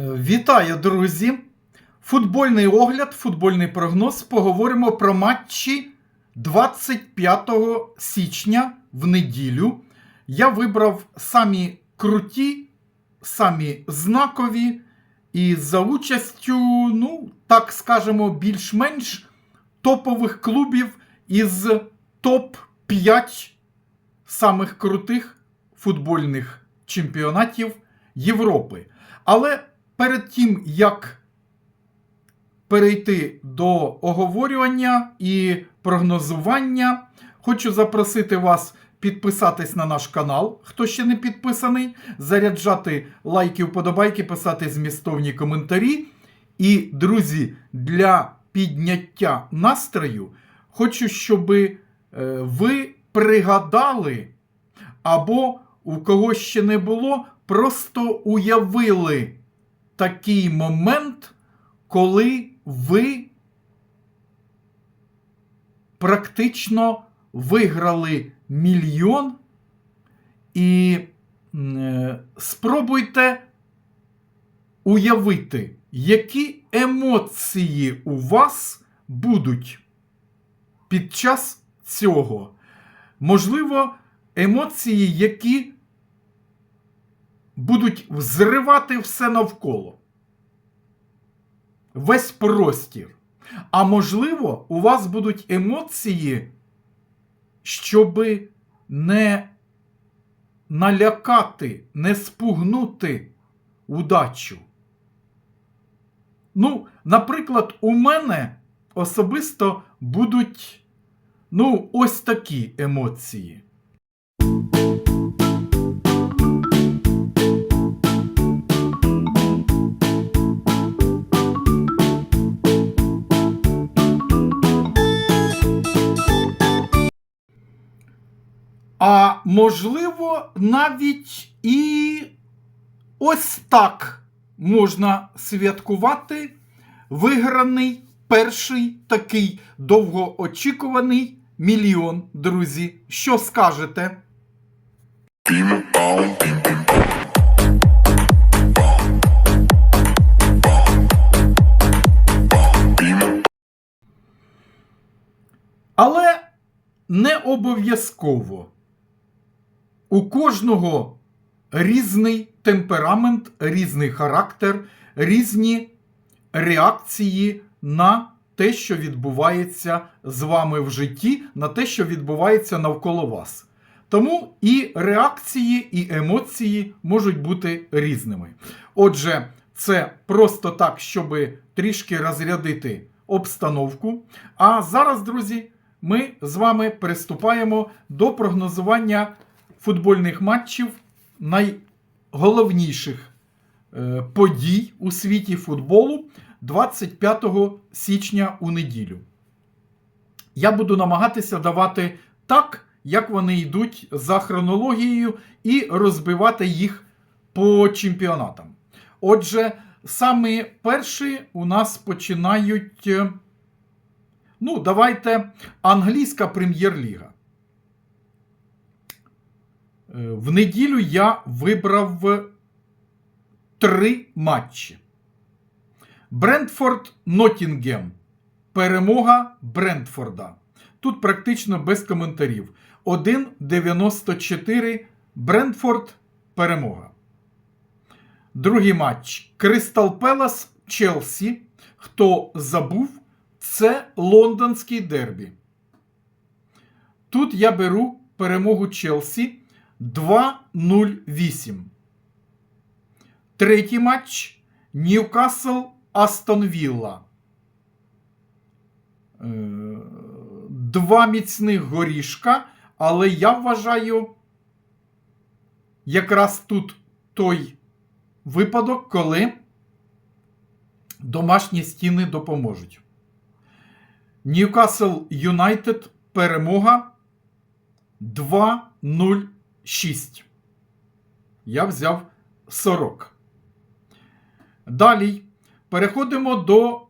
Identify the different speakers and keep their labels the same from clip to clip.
Speaker 1: Е, Вітаю, друзі! Футбольний огляд, футбольний прогноз. Поговоримо про матчі 25 січня в неділю. Я вибрав самі круті, самі знакові, і за участю, ну, так скажемо, більш-менш топових клубів із топ-5 самих крутих футбольних чемпіонатів Європи. Але перед тим, як перейти до оговорювання і прогнозування, хочу запросити вас підписатись на наш канал, хто ще не підписаний, заряджати лайки, вподобайки, писати змістовні коментарі. І, друзі, для підняття настрою хочу, щоб е, ви пригадали або у кого ще не було, просто уявили такий момент, коли ви практично виграли мільйон і е, спробуйте уявити, які емоції у вас будуть під час цього. Можливо, емоції, які будуть взривати все навколо. Весь простір. А можливо, у вас будуть емоції, щоб не налякати, не спугнути удачу. Ну, наприклад, у мене особисто будуть ну, ось такі емоції. Можливо, навіть і ось так можна святкувати виграний перший такий довгоочікуваний мільйон, друзі. Що скажете? Але не обов'язково. У кожного різний темперамент, різний характер, різні реакції на те, що відбувається з вами в житті, на те, що відбувається навколо вас. Тому і реакції, і емоції можуть бути різними. Отже, це просто так, щоб трішки розрядити обстановку. А зараз, друзі, ми з вами приступаємо до прогнозування футбольних матчів найголовніших е, подій у світі футболу 25 січня у неділю. Я буду намагатися давати так, як вони йдуть за хронологією, і розбивати їх по чемпіонатам. Отже, саме перші у нас починають. е, Ну, давайте англійська прем'єр-ліга. Е, В неділю я вибрав три матчі. Брентфорд Ноттінгем. Перемога Брентфорда. Тут практично без коментарів. 1,94 Брентфорд перемога. Другий матч. Кристал Пелас Челсі. Хто забув, це лондонський дербі. Тут я беру перемогу Челсі 2-0-8. Третій матч Ньюкасл Астон Вілла. Е, Два міцних горішка, але я вважаю, якраз тут той випадок, коли домашні стіни допоможуть. Ньюкасл Юнайтед перемога 2-0-6. Я взяв 40. Далі переходимо до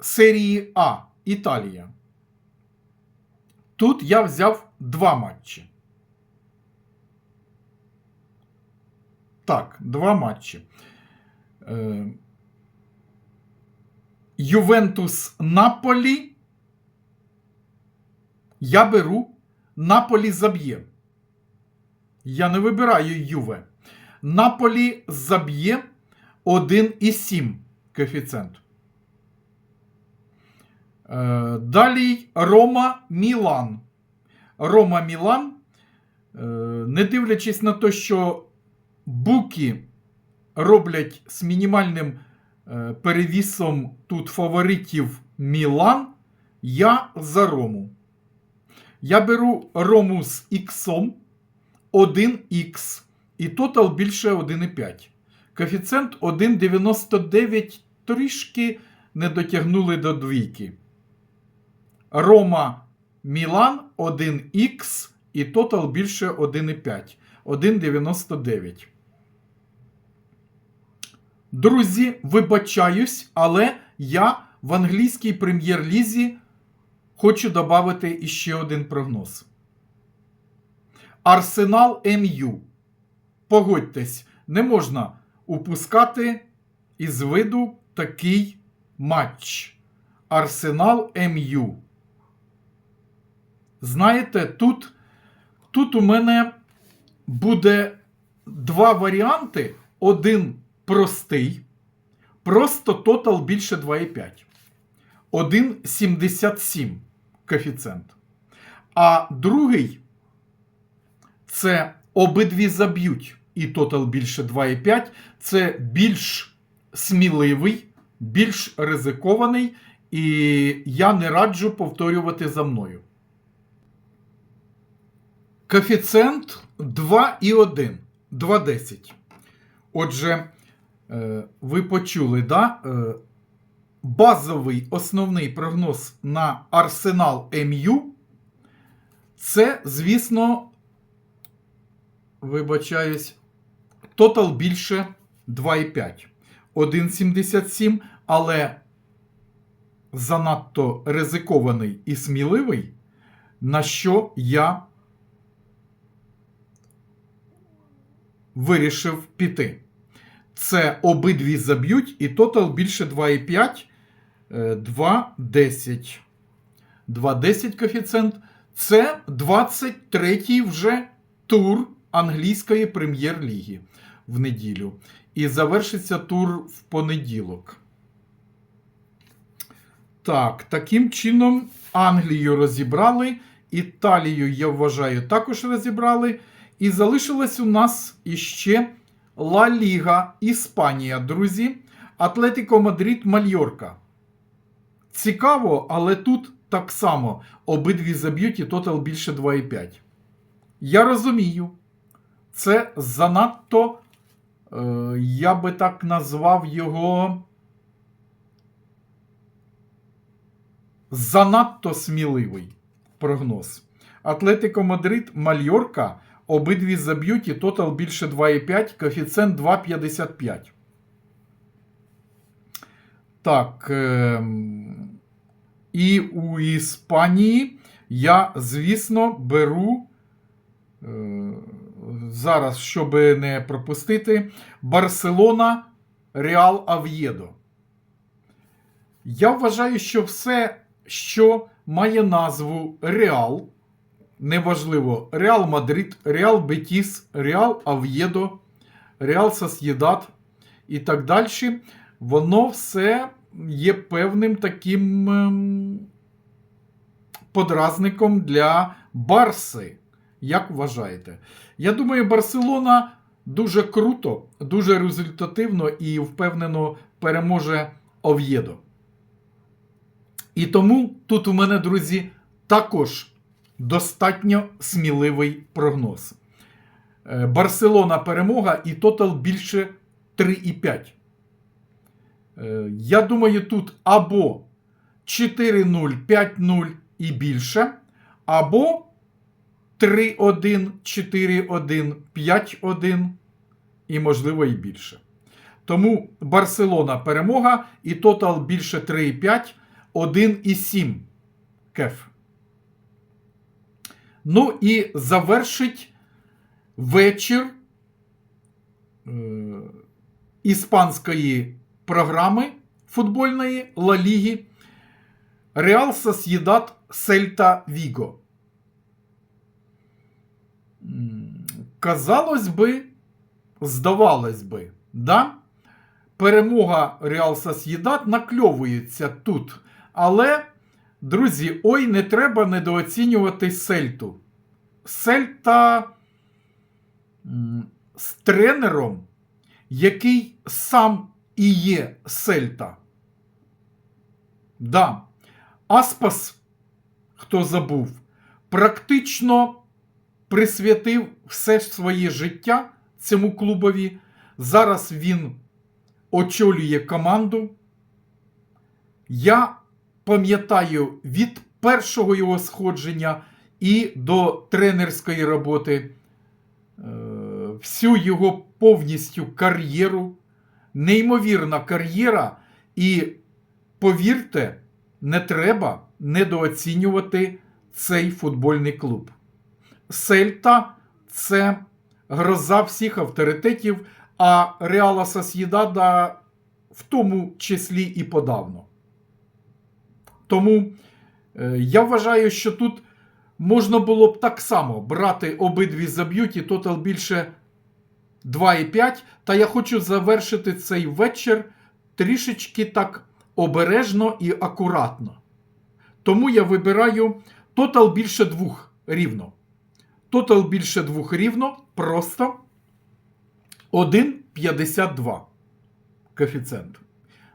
Speaker 1: серії А Італія. Тут я взяв два матчі. Так, два матчі. Е, Ювентус Наполі. Я беру Наполі заб'є. Я не вибираю Юве. Наполі заб'є 1,7 коефіцієнт. Е, Далі Рома Мілан. Рома Мілан. Е, Не дивлячись на те, що буки роблять з мінімальним е, перевісом тут фаворитів Мілан, я за Рому. Я беру Рому з іксом 1х і тотал більше 1,5. Коефіцієнт 1,99 трішки не дотягнули до двійки. Рома Мілан 1х і тотал більше 1,5. 1,99. Друзі, вибачаюсь, але я в англійській прем'єр-лізі хочу додати іще один прогноз. Арсенал МЮ. Погодьтесь, не можна упускати із виду такий матч. Арсенал МЮ. Знаєте, тут, тут у мене буде два варіанти. Один простий. Просто тотал більше 2,5. 1,77 коефіцієнт. А другий це обидві заб'ють. І тотал більше 2,5. Це більш сміливий, більш ризикований. І я не раджу повторювати за мною. Коефіцієнт 2,1. 2,10. Отже, е, ви почули, да? Базовий основний прогноз на Арсенал МЮ. Це, звісно, вибачаюсь, тотал більше 2,5. 1,77, але занадто ризикований і сміливий, на що я вирішив піти. Це обидві заб'ють, і тотал більше 2,5, е, 2,10. 2,10 коефіцієнт. Це 23-й вже тур англійської прем'єр-ліги в неділю. І завершиться тур в понеділок. Так, таким чином Англію розібрали. Італію, я вважаю, також розібрали. І залишилась у нас іще Ла Ліга, Іспанія, друзі. Атлетико Мадрид, Мальорка. Цікаво, але тут так само обидві заб'ють і тотал більше 2,5. Я розумію, це занадто, е, я би так назвав його. Занадто сміливий прогноз. Атлетико Мадрид, Мальорка. Обидві заб'ють і тотал більше 2,5, коефіцієнт 2,55. Так. Е і у Іспанії я, звісно, беру. Е зараз, щоб не пропустити, Барселона Реал Ав'єдо. Я вважаю, що все, що має назву Реал. Неважливо, Реал Мадрид, Реал Бетіс, Реал Ав'єдо, Реал Сосєдат і так далі. Воно все є певним таким ем, подразником для Барси. Як вважаєте? Я думаю, Барселона дуже круто, дуже результативно і впевнено переможе Ов'єдо. І тому тут у мене, друзі, також достатньо сміливий прогноз. Е, Барселона перемога і тотал більше 3,5. Е, Я думаю, тут або 4-0, 5-0 і більше, або 3-1, 4-1, 5-1 і, можливо, і більше. Тому Барселона перемога і тотал більше 3,5, 1,7 кеф. Ну і завершить вечір е, іспанської програми футбольної Ла Ліги Реал Сосєдат Сельта Віго. Казалось би, здавалось би, да? перемога Реал Сосєдат накльовується тут. Але, друзі, ой, не треба недооцінювати Сельту. Сельта з тренером, який сам і є Сельта. Да. Аспас, хто забув, практично присвятив все своє життя цьому клубові. Зараз він очолює команду. Я пам'ятаю від першого його сходження і до тренерської роботи е, всю його повністю кар'єру. Неймовірна кар'єра, і повірте, не треба недооцінювати цей футбольний клуб. Сельта це гроза всіх авторитетів, а Реала Сосєдада в тому числі і подавно. Тому е, я вважаю, що тут можна було б так само брати обидві заб'ють і тотал більше 2,5. Та я хочу завершити цей вечір трішечки так обережно і акуратно. Тому я вибираю тотал більше двох рівно. Тотал більше двох рівно просто 1,52 коефіцієнт.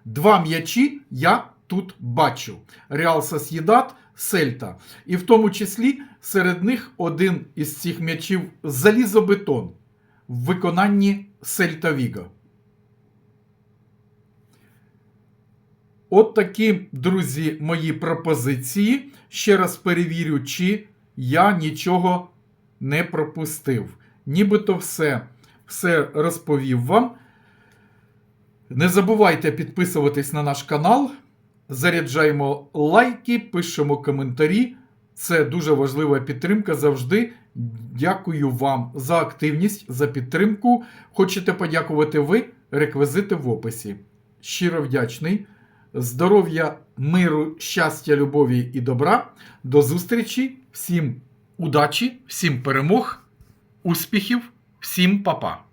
Speaker 1: Два м'ячі я тут бачу. Реал Сосєдат, Сельта. І в тому числі серед них один із цих м'ячів залізобетон в виконанні Сельта Віго. От такі, друзі, мої пропозиції. Ще раз перевірю, чи я нічого не пропустив. Нібито все, все розповів вам. Не забувайте підписуватись на наш канал. Заряджаємо лайки, пишемо коментарі. Це дуже важлива підтримка завжди. Дякую вам за активність, за підтримку. Хочете подякувати ви? Реквізити в описі. Щиро вдячний. Здоров'я, миру, щастя, любові і добра. До зустрічі. Всім удачі, всім перемог, успіхів, всім па-па.